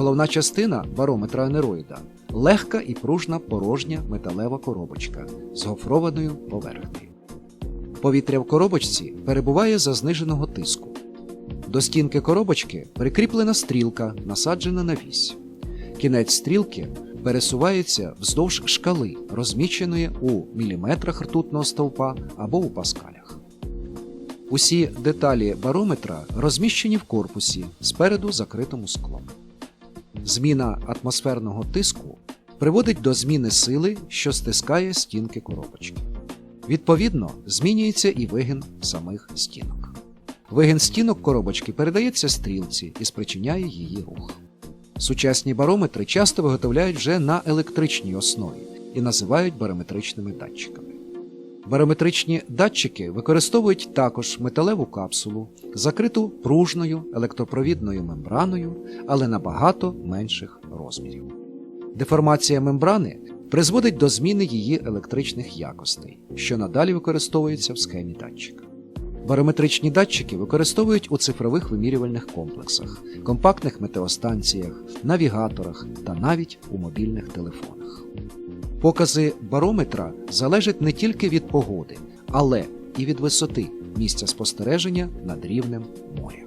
Головна частина барометра анероїда легка і пружна порожня металева коробочка з гофрованою поверхнею. Повітря в коробочці перебуває за зниженого тиску. До стінки коробочки прикріплена стрілка, насаджена на вісь. Кінець стрілки пересувається вздовж шкали, розміщеної у міліметрах ртутного стовпа або у паскалях. Усі деталі барометра розміщені в корпусі спереду закритому склом. Зміна атмосферного тиску приводить до зміни сили, що стискає стінки коробочки. Відповідно, змінюється і вигин самих стінок. Вигин стінок коробочки передається стрілці і спричиняє її рух. Сучасні барометри часто виготовляють вже на електричній основі і називають барометричними датчиками. Барометричні датчики використовують також металеву капсулу, закриту пружною електропровідною мембраною, але набагато менших розмірів. Деформація мембрани призводить до зміни її електричних якостей, що надалі використовується в схемі датчика. Барометричні датчики використовують у цифрових вимірювальних комплексах, компактних метеостанціях, навігаторах та навіть у мобільних телефонах. Покази барометра залежать не тільки від погоди, але і від висоти місця спостереження над рівнем моря.